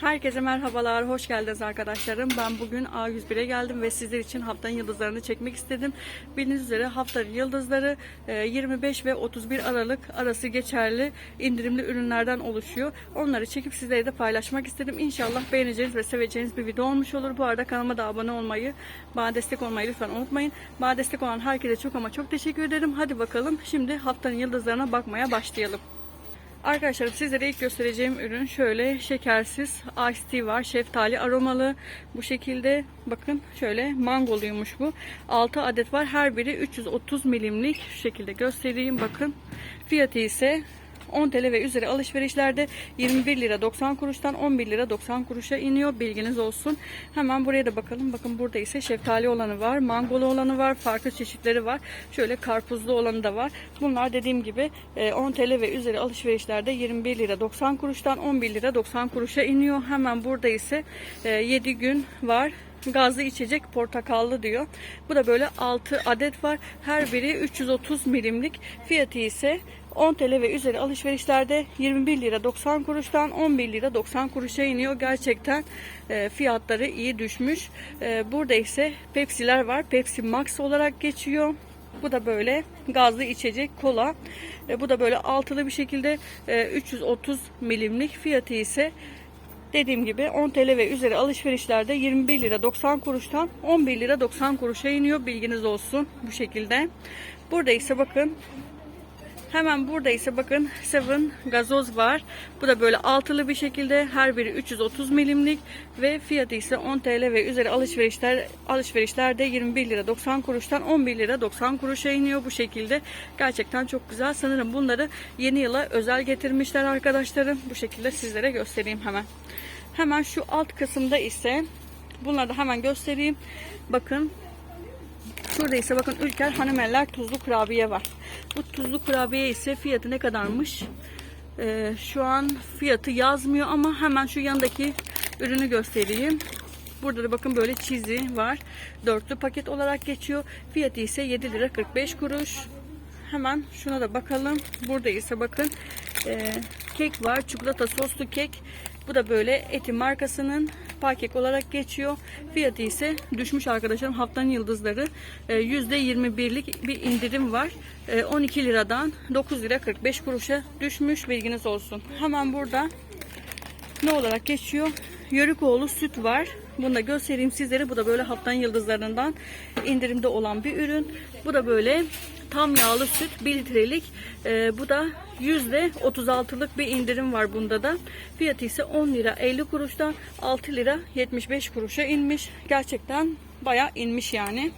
Herkese merhabalar, hoş geldiniz arkadaşlarım. Ben bugün A101'e geldim ve sizler için haftanın yıldızlarını çekmek istedim. Bildiğiniz üzere haftanın yıldızları e, 25 ve 31 Aralık arası geçerli indirimli ürünlerden oluşuyor. Onları çekip sizlere de paylaşmak istedim. İnşallah beğeneceğiniz ve seveceğiniz bir video olmuş olur. Bu arada kanalıma da abone olmayı, bana destek olmayı lütfen unutmayın. Bana destek olan herkese çok ama çok teşekkür ederim. Hadi bakalım şimdi haftanın yıldızlarına bakmaya başlayalım. Arkadaşlarım sizlere ilk göstereceğim ürün şöyle şekersiz iced tea var. Şeftali aromalı. Bu şekilde bakın şöyle mangoluymuş bu. 6 adet var. Her biri 330 milimlik. Şu şekilde göstereyim bakın. Fiyatı ise 10 TL ve üzeri alışverişlerde 21 lira 90 kuruştan 11 lira 90 kuruşa iniyor. Bilginiz olsun. Hemen buraya da bakalım. Bakın burada ise şeftali olanı var. Mangolu olanı var. Farklı çeşitleri var. Şöyle karpuzlu olanı da var. Bunlar dediğim gibi e, 10 TL ve üzeri alışverişlerde 21 lira 90 kuruştan 11 lira 90 kuruşa iniyor. Hemen burada ise e, 7 gün var gazlı içecek portakallı diyor. Bu da böyle 6 adet var. Her biri 330 milimlik. Fiyatı ise 10 TL ve üzeri alışverişlerde 21 lira 90 kuruştan 11 lira 90 kuruşa iniyor. Gerçekten e, fiyatları iyi düşmüş. E, burada ise Pepsi'ler var. Pepsi Max olarak geçiyor. Bu da böyle gazlı içecek kola. E, bu da böyle altılı bir şekilde e, 330 milimlik. Fiyatı ise Dediğim gibi 10 TL ve üzeri alışverişlerde 21 lira 90 kuruştan 11 lira 90 kuruşa iniyor. Bilginiz olsun bu şekilde. Burada ise bakın Hemen burada ise bakın Seven gazoz var. Bu da böyle altılı bir şekilde her biri 330 milimlik ve fiyatı ise 10 TL ve üzeri alışverişler alışverişlerde 21 lira 90 kuruştan 11 lira 90 kuruşa iniyor bu şekilde. Gerçekten çok güzel. Sanırım bunları yeni yıla özel getirmişler arkadaşlarım. Bu şekilde sizlere göstereyim hemen. Hemen şu alt kısımda ise bunları da hemen göstereyim. Bakın Şurada ise bakın Ülker Hanımeller tuzlu kurabiye var. Bu tuzlu kurabiye ise fiyatı ne kadarmış? Ee, şu an fiyatı yazmıyor ama hemen şu yandaki ürünü göstereyim. Burada da bakın böyle çizi var. Dörtlü paket olarak geçiyor. Fiyatı ise 7 lira 45 kuruş. Hemen şuna da bakalım. Burada ise bakın e, kek var. Çikolata soslu kek. Bu da böyle Eti markasının paket olarak geçiyor. Fiyatı ise düşmüş arkadaşlarım. Haftanın yıldızları e, %21'lik bir indirim var. E, 12 liradan 9 lira 45 kuruşa düşmüş. Bilginiz olsun. Hemen burada ne olarak geçiyor? Yörükoğlu süt var. Bunu da göstereyim sizlere. Bu da böyle haftanın yıldızlarından indirimde olan bir ürün. Bu da böyle tam yağlı süt 1 litrelik. Ee, bu da %36'lık bir indirim var bunda da. Fiyatı ise 10 lira 50 kuruştan 6 lira 75 kuruşa inmiş. Gerçekten baya inmiş yani.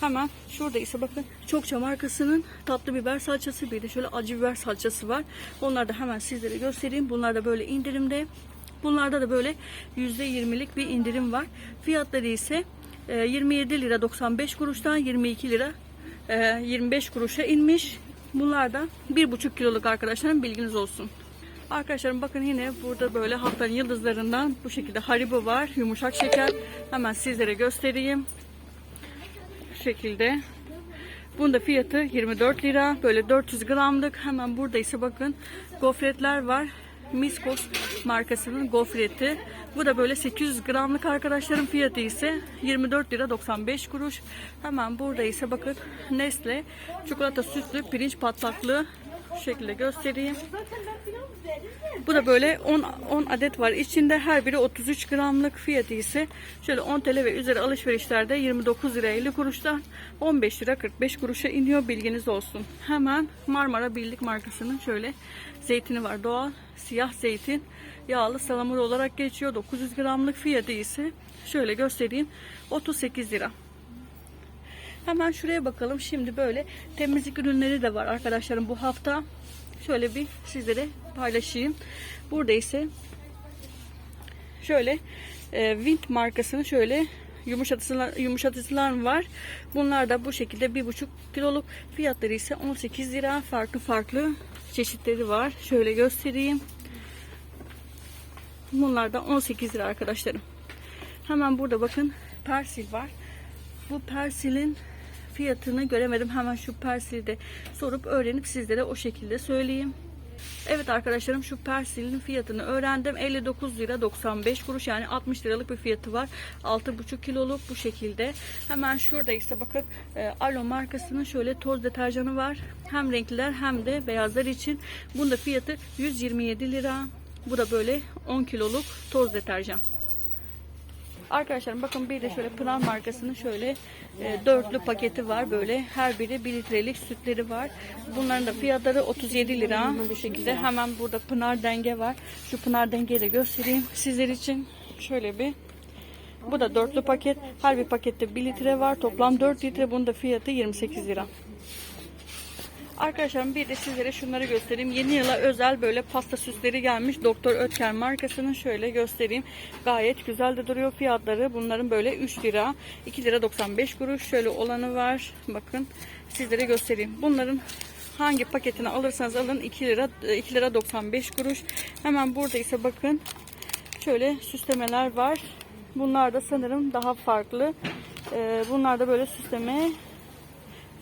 Hemen şurada ise bakın çokça markasının tatlı biber salçası bir de şöyle acı biber salçası var. Onları da hemen sizlere göstereyim. Bunlar da böyle indirimde. Bunlarda da böyle %20'lik bir indirim var. Fiyatları ise e, 27 lira 95 kuruştan 22 lira e, 25 kuruşa inmiş. Bunlar da 1,5 kiloluk arkadaşlarım bilginiz olsun. Arkadaşlarım bakın yine burada böyle haftanın yıldızlarından bu şekilde haribo var. Yumuşak şeker. Hemen sizlere göstereyim. Şu şekilde. Bunda fiyatı 24 lira. Böyle 400 gramlık. Hemen burada ise bakın gofretler var. Miskos markasının gofreti. Bu da böyle 800 gramlık arkadaşlarım fiyatı ise 24 lira 95 kuruş. Hemen burada ise bakın Nestle çikolata sütlü pirinç patlaklı şu şekilde göstereyim. Bu da böyle 10, 10 adet var. İçinde her biri 33 gramlık fiyatı ise şöyle 10 TL ve üzeri alışverişlerde 29 lira 50 kuruştan 15 lira 45 kuruşa iniyor. Bilginiz olsun. Hemen Marmara Birlik markasının şöyle zeytini var. Doğal siyah zeytin yağlı salamur olarak geçiyor. 900 gramlık fiyatı ise şöyle göstereyim 38 lira. Hemen şuraya bakalım. Şimdi böyle temizlik ürünleri de var arkadaşlarım bu hafta. Şöyle bir sizlere paylaşayım. Burada ise şöyle e, Wind markasının şöyle yumuşatıcılar, yumuşatıcılar var. Bunlar da bu şekilde 1,5 kiloluk fiyatları ise 18 lira. Farklı farklı çeşitleri var. Şöyle göstereyim. Bunlar da 18 lira arkadaşlarım. Hemen burada bakın persil var. Bu persilin fiyatını göremedim. Hemen şu persili de sorup öğrenip sizlere o şekilde söyleyeyim. Evet arkadaşlarım şu persilin fiyatını öğrendim. 59 lira 95 kuruş yani 60 liralık bir fiyatı var. 6,5 kiloluk bu şekilde. Hemen şurada ise bakın e, Alo markasının şöyle toz deterjanı var. Hem renkliler hem de beyazlar için. Bunda fiyatı 127 lira. Bu da böyle 10 kiloluk toz deterjan. Arkadaşlar bakın bir de şöyle Pınar markasının şöyle e, dörtlü paketi var böyle her biri 1 litrelik sütleri var. Bunların da fiyatları 37 lira bu şekilde. Hemen burada Pınar denge var. Şu Pınar dengeyi de göstereyim sizler için. Şöyle bir bu da dörtlü paket. Her bir pakette 1 litre var. Toplam 4 litre. Bunun da fiyatı 28 lira. Arkadaşlar bir de sizlere şunları göstereyim. Yeni yıla özel böyle pasta süsleri gelmiş. Doktor Ötker markasının şöyle göstereyim. Gayet güzel de duruyor fiyatları. Bunların böyle 3 lira, 2 lira 95 kuruş şöyle olanı var. Bakın sizlere göstereyim. Bunların hangi paketini alırsanız alın 2 lira 2 lira 95 kuruş. Hemen burada ise bakın şöyle süslemeler var. Bunlar da sanırım daha farklı. Ee, bunlar da böyle süsleme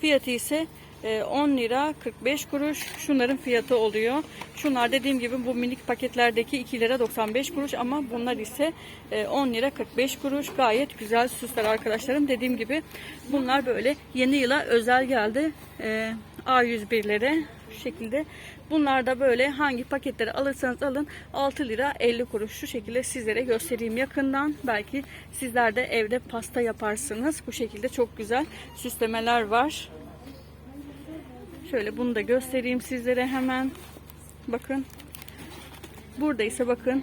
Fiyatı ise 10 lira 45 kuruş. Şunların fiyatı oluyor. Şunlar dediğim gibi bu minik paketlerdeki 2 lira 95 kuruş ama bunlar ise e, 10 lira 45 kuruş. Gayet güzel süsler arkadaşlarım. Dediğim gibi bunlar böyle yeni yıla özel geldi. E, A101'lere şu şekilde. Bunlar da böyle hangi paketleri alırsanız alın 6 lira 50 kuruş. Şu şekilde sizlere göstereyim yakından. Belki sizler de evde pasta yaparsınız. Bu şekilde çok güzel süslemeler var. Şöyle bunu da göstereyim sizlere hemen. Bakın. Burada ise bakın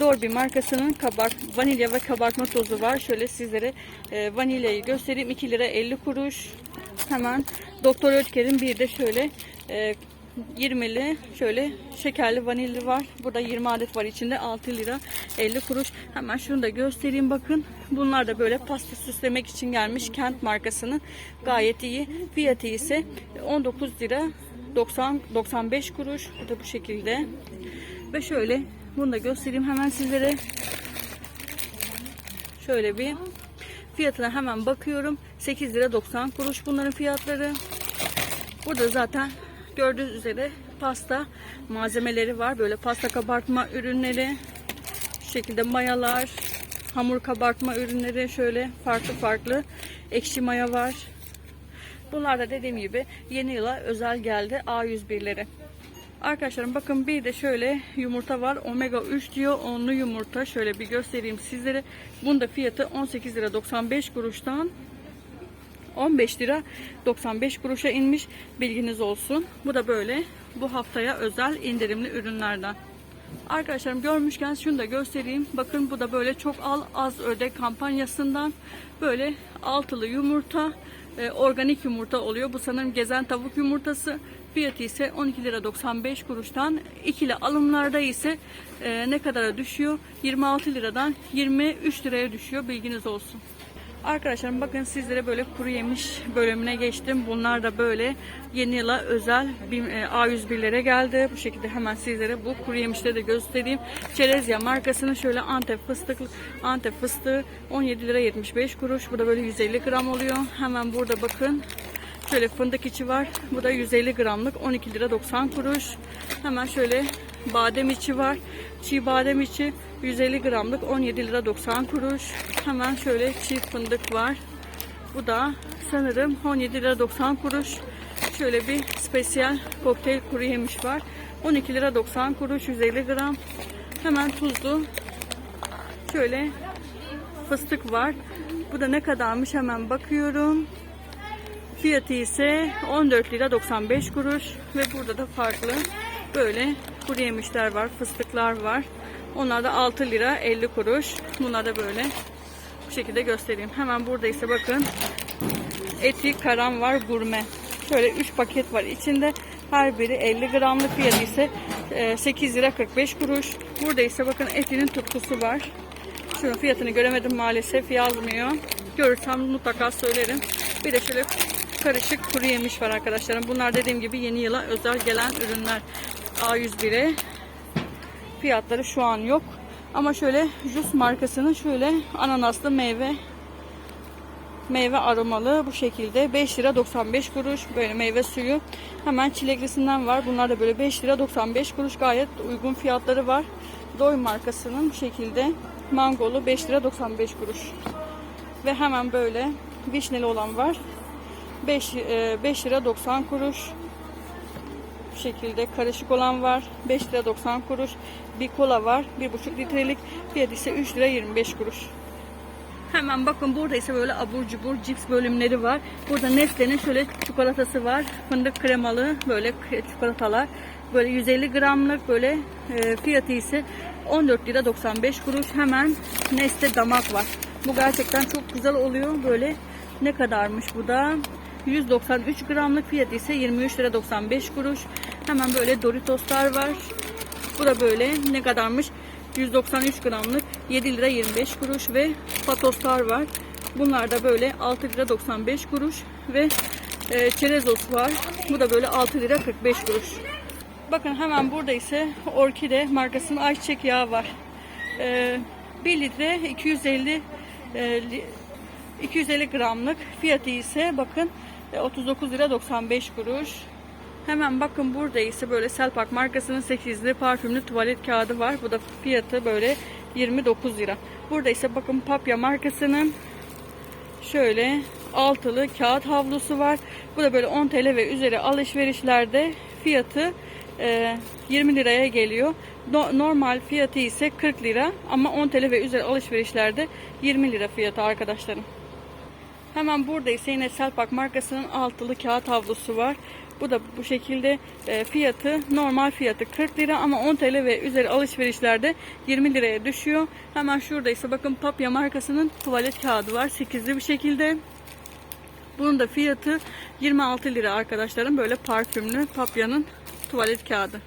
Dorby markasının kabart vanilya ve kabartma tozu var. Şöyle sizlere e, vanilyayı göstereyim. 2 lira 50 kuruş. Hemen Doktor Ötker'in bir de şöyle e, 20'li şöyle şekerli vanilli var. Burada 20 adet var içinde 6 lira 50 kuruş. Hemen şunu da göstereyim bakın. Bunlar da böyle pasta süslemek için gelmiş Kent markasının gayet iyi. Fiyatı ise 19 lira 90 95 kuruş. Bu da bu şekilde. Ve şöyle bunu da göstereyim hemen sizlere. Şöyle bir fiyatına hemen bakıyorum. 8 lira 90 kuruş bunların fiyatları. Burada zaten gördüğünüz üzere pasta malzemeleri var. Böyle pasta kabartma ürünleri. Şu şekilde mayalar. Hamur kabartma ürünleri şöyle farklı farklı. Ekşi maya var. Bunlar da dediğim gibi yeni yıla özel geldi A101'lere. Arkadaşlarım bakın bir de şöyle yumurta var. Omega 3 diyor. Onlu yumurta. Şöyle bir göstereyim sizlere. Bunda fiyatı 18 lira 95 kuruştan 15 lira 95 kuruşa inmiş. Bilginiz olsun. Bu da böyle bu haftaya özel indirimli ürünlerden. Arkadaşlarım görmüşken şunu da göstereyim. Bakın bu da böyle çok al az öde kampanyasından böyle altılı yumurta e, organik yumurta oluyor. Bu sanırım gezen tavuk yumurtası. Fiyatı ise 12 lira 95 kuruştan ikili alımlarda ise e, ne kadara düşüyor? 26 liradan 23 liraya düşüyor. Bilginiz olsun. Arkadaşlarım bakın sizlere böyle kuru yemiş bölümüne geçtim. Bunlar da böyle yeni yıla özel e, A101'lere geldi. Bu şekilde hemen sizlere bu kuru yemişleri de göstereyim. Çerezya markasının şöyle Antep fıstıklı Antep fıstığı 17 lira 75 kuruş. Bu da böyle 150 gram oluyor. Hemen burada bakın Şöyle fındık içi var. Bu da 150 gramlık 12 lira 90 kuruş. Hemen şöyle badem içi var. Çiğ badem içi 150 gramlık 17 lira 90 kuruş. Hemen şöyle çiğ fındık var. Bu da sanırım 17 lira 90 kuruş. Şöyle bir spesiyel kokteyl kuru yemiş var. 12 lira 90 kuruş 150 gram. Hemen tuzlu. Şöyle fıstık var. Bu da ne kadarmış hemen bakıyorum. Fiyatı ise 14 lira 95 kuruş ve burada da farklı böyle kuru yemişler var, fıstıklar var. Onlar da 6 lira 50 kuruş. Bunlar da böyle bu şekilde göstereyim. Hemen burada ise bakın eti karam var gurme. Şöyle 3 paket var içinde. Her biri 50 gramlık fiyatı ise 8 lira 45 kuruş. Burada ise bakın etinin tutkusu var. Şunun fiyatını göremedim maalesef yazmıyor. Görürsem mutlaka söylerim. Bir de şöyle karışık kuru yemiş var arkadaşlarım. Bunlar dediğim gibi yeni yıla özel gelen ürünler. A101'e fiyatları şu an yok. Ama şöyle Jus markasının şöyle ananaslı meyve Meyve aromalı bu şekilde 5 lira 95 kuruş böyle meyve suyu. Hemen çileklisinden var. Bunlar da böyle 5 lira 95 kuruş gayet uygun fiyatları var. Doy markasının bu şekilde mangolu 5 lira 95 kuruş. Ve hemen böyle vişneli olan var. 5, 5 lira 90 kuruş. Şekilde karışık olan var. 5 lira 90 kuruş. Bir kola var. 1,5 litrelik. Fiyatı ise 3 lira 25 kuruş. Hemen bakın burada ise böyle abur cubur cips bölümleri var. Burada Nestle'nin şöyle çikolatası var. Fındık kremalı böyle çikolatalar. Böyle 150 gramlık böyle e, fiyatı ise 14 lira 95 kuruş. Hemen Nestle damak var. Bu gerçekten çok güzel oluyor. Böyle ne kadarmış bu da? 193 gramlık fiyatı ise 23 lira 95 kuruş. Hemen böyle Doritoslar var. Bu da böyle ne kadarmış? 193 gramlık 7 lira 25 kuruş ve patoslar var. Bunlar da böyle 6 lira 95 kuruş ve e, çerezos var. Bu da böyle 6 lira 45 kuruş. Bakın hemen burada ise Orkide markasının ayçiçek yağı var. E, 1 litre 250 e, li- 250 gramlık fiyatı ise bakın e, 39 lira 95 kuruş. Hemen bakın burada ise böyle Selpak markasının 8'li parfümlü tuvalet kağıdı var. Bu da fiyatı böyle 29 lira. Burada ise bakın Papya markasının şöyle altılı kağıt havlusu var. Bu da böyle 10 TL ve üzeri alışverişlerde fiyatı e, 20 liraya geliyor. No- normal fiyatı ise 40 lira ama 10 TL ve üzeri alışverişlerde 20 lira fiyatı arkadaşlarım. Hemen burada ise yine Selpak markasının altılı kağıt havlusu var. Bu da bu şekilde e, fiyatı normal fiyatı 40 lira ama 10 TL ve üzeri alışverişlerde 20 liraya düşüyor. Hemen şurada ise bakın Papya markasının tuvalet kağıdı var. 8'li bir şekilde. Bunun da fiyatı 26 lira arkadaşlarım. Böyle parfümlü Papya'nın tuvalet kağıdı.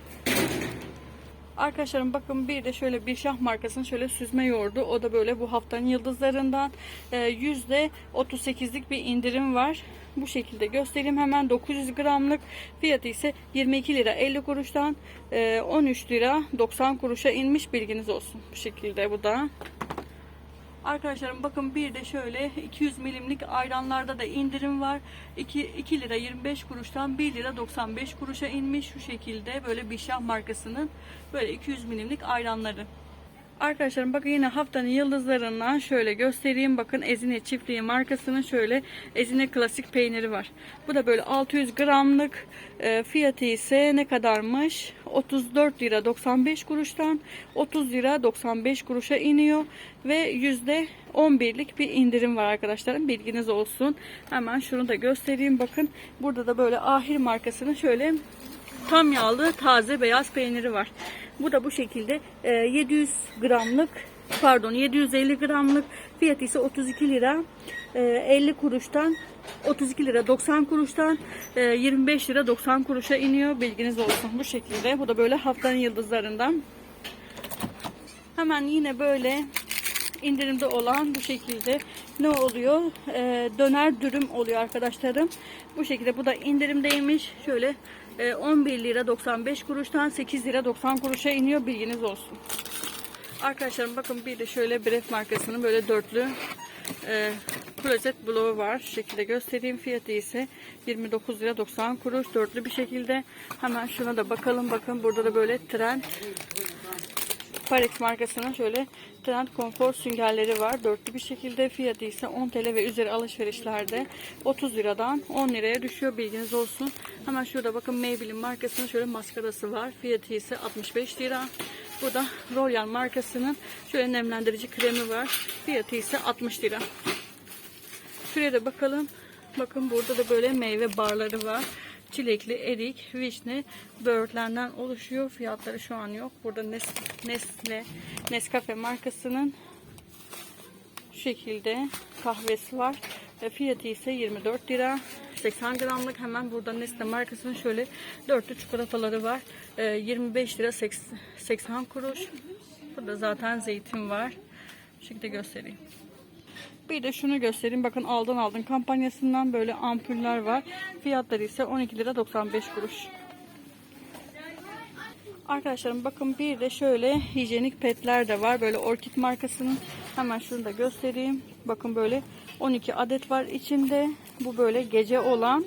Arkadaşlarım bakın bir de şöyle bir şah markasının şöyle süzme yoğurdu. O da böyle bu haftanın yıldızlarından e, %38'lik bir indirim var. Bu şekilde göstereyim hemen 900 gramlık fiyatı ise 22 lira 50 kuruştan e, 13 lira 90 kuruşa inmiş bilginiz olsun. Bu şekilde bu da. Arkadaşlarım bakın bir de şöyle 200 milimlik ayranlarda da indirim var. 2, 2 lira 25 kuruştan 1 lira 95 kuruşa inmiş şu şekilde böyle Bişah markasının böyle 200 milimlik ayranları. Arkadaşlarım bakın yine haftanın yıldızlarından şöyle göstereyim. Bakın Ezine Çiftliği markasının şöyle Ezine Klasik peyniri var. Bu da böyle 600 gramlık e, fiyatı ise ne kadarmış? 34 lira 95 kuruştan 30 lira 95 kuruşa iniyor ve yüzde 11'lik bir indirim var arkadaşlarım bilginiz olsun. Hemen şunu da göstereyim bakın. Burada da böyle Ahir markasının şöyle tam yağlı taze beyaz peyniri var. Bu da bu şekilde e, 700 gramlık pardon 750 gramlık fiyatı ise 32 lira e, 50 kuruştan 32 lira 90 kuruştan e, 25 lira 90 kuruşa iniyor bilginiz olsun bu şekilde bu da böyle haftanın yıldızlarından hemen yine böyle indirimde olan bu şekilde ne oluyor? Döner dürüm oluyor arkadaşlarım. Bu şekilde bu da indirimdeymiş. Şöyle e, 11 lira 95 kuruştan 8 lira 90 kuruşa iniyor bilginiz olsun. Arkadaşlarım bakın bir de şöyle Bref markasının böyle dörtlü e, klozet bloğu var. Şu şekilde göstereyim. Fiyatı ise 29 lira 90 kuruş. Dörtlü bir şekilde. Hemen şuna da bakalım. Bakın burada da böyle trend Parex markasının şöyle Trend Konfor süngerleri var. Dörtlü bir şekilde fiyatı ise 10 TL ve üzeri alışverişlerde 30 liradan 10 liraya düşüyor bilginiz olsun. Hemen şurada bakın Maybelline markasının şöyle maskarası var. Fiyatı ise 65 lira. Bu da Royal markasının şöyle nemlendirici kremi var. Fiyatı ise 60 lira. Şuraya da bakalım. Bakın burada da böyle meyve barları var. Çilekli, erik, vişne, böğürtlenden oluşuyor. Fiyatları şu an yok. Burada Nes- Nestle, Nescafe markasının şekilde kahvesi var. E, Fiyatı ise 24 lira. 80 gramlık hemen burada Nestle markasının şöyle dörtlü çikolataları var. E, 25 lira 80 80 kuruş. Burada zaten zeytin var. Şu şekilde göstereyim. Bir de şunu göstereyim. Bakın aldın aldın kampanyasından böyle ampuller var. Fiyatları ise 12 lira 95 kuruş. Arkadaşlarım bakın bir de şöyle hijyenik petler de var. Böyle Orkid markasının. Hemen şunu da göstereyim. Bakın böyle 12 adet var içinde. Bu böyle gece olan.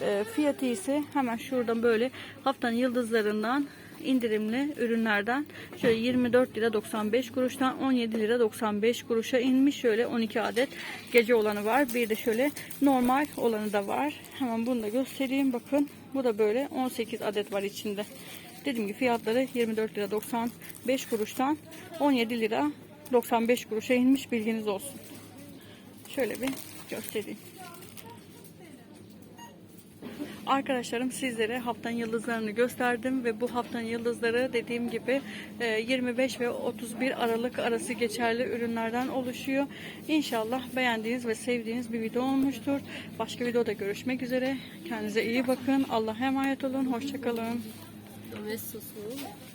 E, fiyatı ise hemen şuradan böyle haftanın yıldızlarından indirimli ürünlerden şöyle 24 lira 95 kuruştan 17 lira 95 kuruşa inmiş. Şöyle 12 adet gece olanı var. Bir de şöyle normal olanı da var. Hemen bunu da göstereyim. Bakın bu da böyle 18 adet var içinde. Dediğim gibi fiyatları 24 lira 95 kuruştan 17 lira 95 kuruşa inmiş. Bilginiz olsun. Şöyle bir göstereyim. Arkadaşlarım sizlere haftanın yıldızlarını gösterdim ve bu haftanın yıldızları dediğim gibi e, 25 ve 31 Aralık arası geçerli ürünlerden oluşuyor. İnşallah beğendiğiniz ve sevdiğiniz bir video olmuştur. Başka videoda görüşmek üzere. Kendinize iyi bakın. Allah'a emanet olun. Hoşçakalın. começo sussurro.